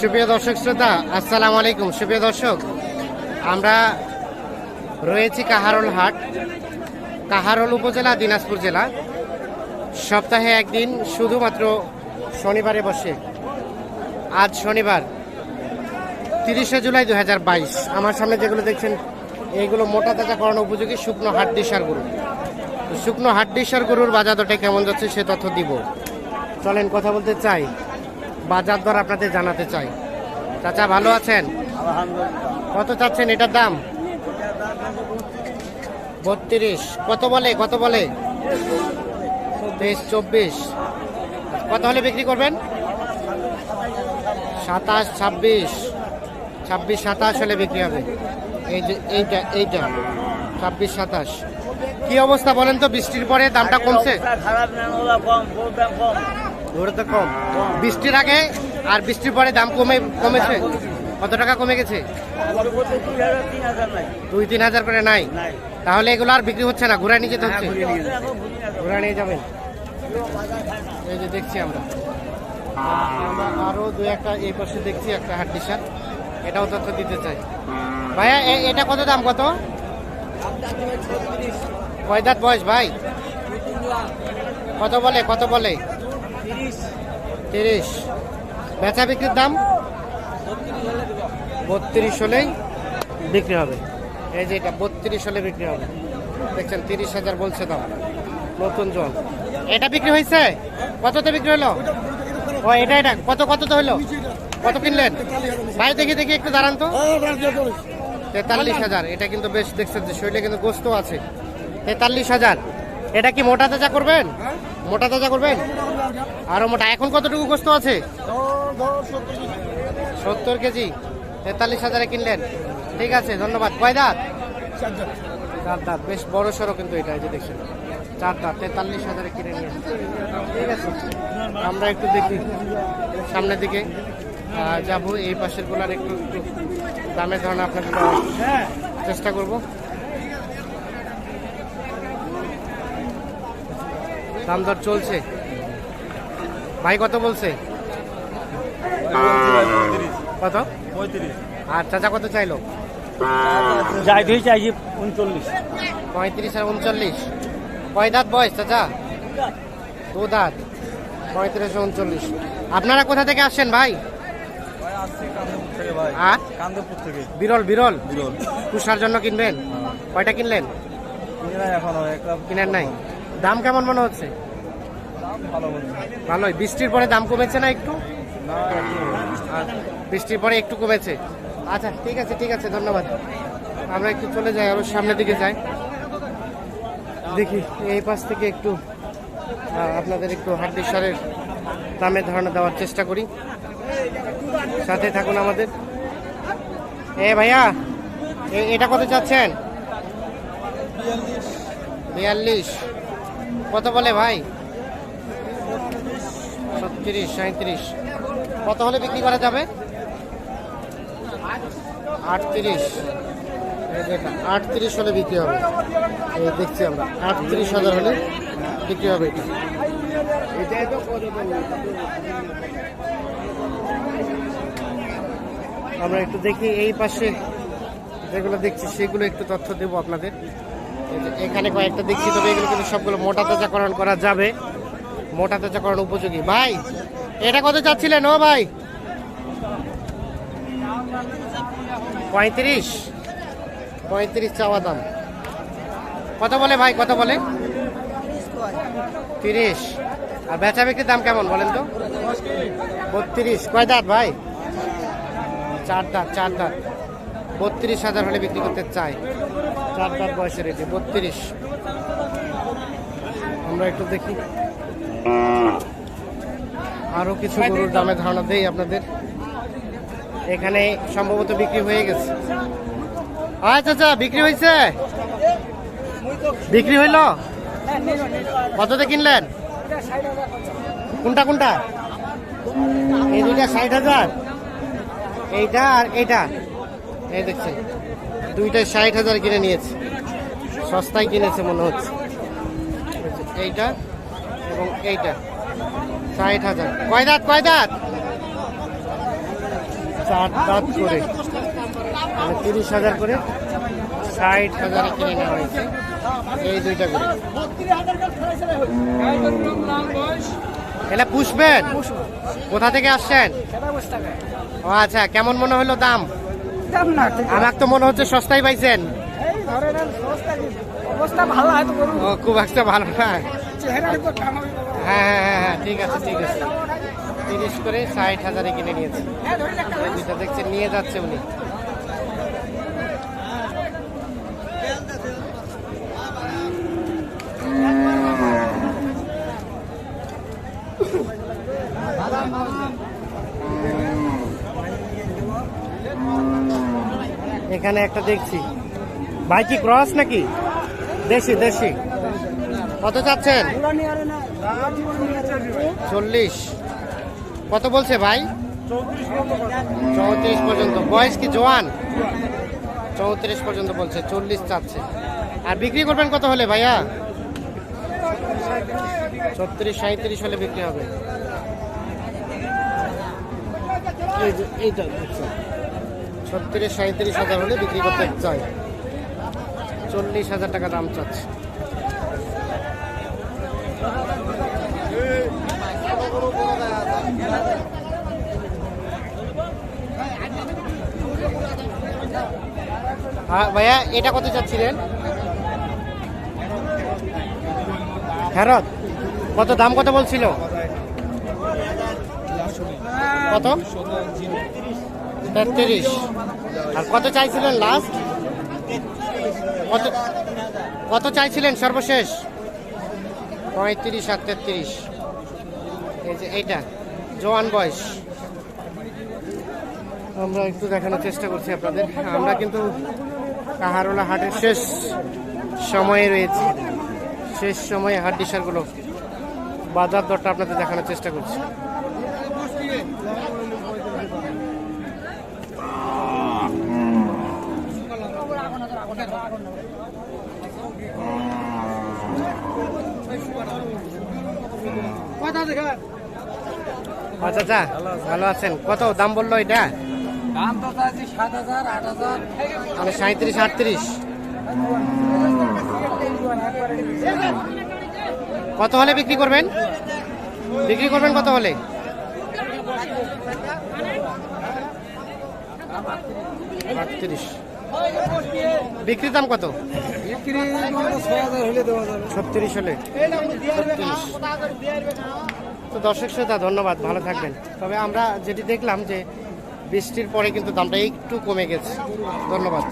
সুপ্রিয় দর্শক শ্রোতা, আসসালামু আলাইকুম। সুপ্রিয় দর্শক, আমরা রয়েছি কাহারোল হাট, কাহারোল উপজেলা, দিনাজপুর জেলা। সপ্তাহে একদিন, শুধুমাত্র শনিবারে বসে। আজ শনিবার, তিরিশে জুলাই দু হাজার বাইশ। আমার সামনে যেগুলো দেখছেন এইগুলো মোটা তাজা করানো উপযোগী শুকনো দিশার গরু। শুকনো দিশার গরুর বাজার দরটা কেমন যাচ্ছে, সে তথ্য দিব। চলেন কথা বলতে চাই। বাজার দর আপনাদের জানাতে চাই। চাচা ভালো আছেন? কত চাচ্ছেন এটার দাম? বত্রিশ। কত বলে? কত বলে? তেইশ চব্বিশ। কত হলে বিক্রি করবেন? সাতাশ ছাব্বিশ। ছাব্বিশ সাতাশ হলে বিক্রি হবে। এই যে এইটা এইটা। ছাব্বিশ সাতাশ। কি অবস্থা বলেন তো? বৃষ্টির পরে দামটা কমছে? খারাপ কম দাম কম। ধরে তো কম। বৃষ্টির আগে আর বৃষ্টির পরে দাম কমে কমেছে। কত টাকা কমে গেছে? দুই, তিন হাজার করে নাই। তাহলে এগুলো আর বিক্রি হচ্ছে না, ঘুরে নিয়ে যেতে হচ্ছে। ঘুরে নিয়ে যাবেন। এই যে দেখছি আমরা। আরও দু একটা এই পাশে দেখছি, একটা হাট ডিশার এটাও তথ্য দিতে চাই। ভাইয়া এটা কত দাম, কত? কয় দাঁত বয়স, ভাই? কত বলে কত বলে? তিরিশ। বেচা বিক্রির দাম? বত্রিশ হলেই বিক্রি হবে। এই যে এটা, বত্রিশ হলে বিক্রি হবে। দেখছেন, তিরিশ হাজার বলছে দাম। নতুন জল এটা বিক্রি হয়েছে? কততে বিক্রি হলো? ও, এটা এটা। কত, কততে হলো? কত কিনলেন? ভাই, দেখি দেখি, একটু দাঁড়ান তো। তেতাল্লিশ হাজার। এটা কিন্তু বেশ দেখছেন যে শরীরে কিন্তু গোস্ত আছে। তেতাল্লিশ হাজার। এটা কি মোটা তাজা করবেন? মোটা তাজা করবেন? আরও মোটা। এখন কতটুকু গোস্ত আছে? সত্তর কেজি। তেতাল্লিশ হাজারে কিনলেন। ঠিক আছে, ধন্যবাদ। কয় দাঁত? চার দাঁত। বেশ বড় সড়ো কিন্তু এটা যে দেখছেন। চার দাঁত। তেতাল্লিশ হাজারে কিনে নিয়ে ঠিক আছে। আমরা একটু দেখি সামনের দিকে। যাব। এই পাশেরগুলার একটু একটু দামের ধারণা আপনাকে দেওয়ার চেষ্টা করব। দাম দর চলছে। ভাই কত বলছে? কত? পঁয়ত্রিশ আর চাচা কত চাইলো? যাই চাইছি উনচল্লিশ। পঁয়ত্রিশ আর উনচল্লিশ। কয় দাঁত বয়স চাচা? দু দাঁত। পঁয়ত্রিশ উনচল্লিশ। আপনারা কোথা থেকে আসছেন ভাই? আর? বিরল বিরল? বিরল। পুষার জন্য কিনবেন? কয়টা কিনলেন? কিনে নাই? দাম কেমন মনে হচ্ছে? ভালো ভালোই। বৃষ্টির পরে দাম কমেছে না একটু? বৃষ্টির পরে একটু কমেছে। আচ্ছা ঠিক আছে ঠিক আছে ধন্যবাদ। আমরা একটু চলে যাই আরও সামনের দিকে যাই। দেখি এই পাশ থেকে একটু আপনাদের একটু হাড্ডিসারের দামের ধারণা দেওয়ার চেষ্টা করি। সাথে থাকুন আমাদের। এ ভাইয়া এটা কত চাচ্ছেন? বিয়াল্লিশ। কত বলে ভাই? ছত্রিশ সাঁত্রিশ কত হলে বিক্রি করা যাবে? আটত্রিশ। আটত্রিশ হলে বিক্রি হবে। এই দেখছি আমরা, আটত্রিশ হাজার হলে বিক্রি হবে এটা। আমরা একটু দেখি এই পাশে যেগুলো দেখছি, সেগুলো একটু তথ্য দেবো আপনাদের। এখানে কয়েকটা দেখছি তবে এগুলো কিন্তু সবগুলো মোটা তাজাকরণ করা যাবে। মোটা তাজাকরণ উপযোগী। ভাই, এটা কত চাচ্ছিলেন? ও ভাই। পঁয়ত্রিশ। পঁয়ত্রিশ চাওয়া দাম। কত বলে ভাই? কত বলে? তিরিশ। আর বেচা বিক্রির দাম কেমন বলেন তো? বত্রিশ। কয় দাঁত ভাই? চার দাঁত চার দাঁত। বত্রিশ হাজার হলে বিক্রি করতে চাই চার দাঁত বয়সের এটি বত্রিশ। আমরা একটু দেখি। আরও কিছু গরুর দামে ধারণা দেই আপনাদের। এখানে সম্ভবত বিক্রি হয়ে গেছে। আচ্ছা আচ্ছা বিক্রি হয়েছে? বিক্রি হইল? কততে কিনলেন? কোনটা কোনটা? এই দুইটা ষাট হাজার। এইটা আর এইটা। এই দেখছেন। দুইটা ষাট হাজার কিনে নিয়েছে। সস্তায় কিনেছে মনে হচ্ছে। এইটা এবং এইটা। ষাট হাজার। কয় দাঁত কয় দাঁত? চার দাঁত করে। মানে তিরিশ হাজার করে ষাট হাজারে কিনে নেওয়া হয়েছে। এই দুইটা করে। এলা পুষবেন? কোথা থেকে আসছেন? ও আচ্ছা কেমন মনে হলো দাম? দাম না আমার তো মনে হচ্ছে সস্তায় পাইছেন। খুব একটা ভালো না। হ্যাঁ হ্যাঁ হ্যাঁ হ্যাঁ ঠিক আছে ঠিক আছে। তিরিশ করে ষাট হাজারে কিনে নিয়েছে। হ্যাঁ দেখছেন নিয়ে যাচ্ছে উনি। এখানে একটা দেখছি। ভাই কি ক্রস নাকি? দেশি দেশি। কত চাচ্ছেন? চল্লিশ। কত বলছে ভাই? চৌত্রিশ পর্যন্ত। বয়স কি জোয়ান? চৌত্রিশ পর্যন্ত বলছে, চল্লিশ চাচ্ছে। আর বিক্রি করবেন কত হলে ভাইয়া? ছত্রিশ সাঁত্রিশ হলে বিক্রি হবে। এইটা ছত্রিশ সাঁত্রিশ হাজার হলে বিক্রি করতে চাই। চল্লিশ হাজার টাকা দাম চাচ্ছে। হ্যাঁ ভাইয়া, এটা কত চাচ্ছিলেন? ফেরত? কত, দাম কত বলছিল? কত? তেত্রিশ। আর কত চাইছিলেন লাস্ট কত কত চাইছিলেন সর্বশেষ? পঁয়ত্রিশ আর তেত্রিশ। এই যে এইটা, জোয়ান বয়স। আমরা একটু দেখানোর চেষ্টা করছি আপনাদের। আমরা কিন্তু কাহারোলা হাটের শেষ সময়ে রয়েছি। শেষ সময়ে হাট ডিসারগুলো বাজার দরটা আপনাদের দেখানোর চেষ্টা করছি। আচ্ছা আচ্ছা ভালো আছেন। কত দাম বলল এটা? দাম তো চাইছি সাত হাজার আট হাজার। মানে সাঁত্রিশ আটত্রিশ। কত হলে বিক্রি করবেন? বিক্রি করবেন কত হলে? আটত্রিশ। বিক্রির দাম কত? বিক্রি ছত্রিশ হলে। তো দর্শক শ্রোতা ধন্যবাদ ভালো থাকবেন। তবে আমরা যেটি দেখলাম যে বৃষ্টির পরে কিন্তু দামটা একটু কমে গেছে। ধন্যবাদ।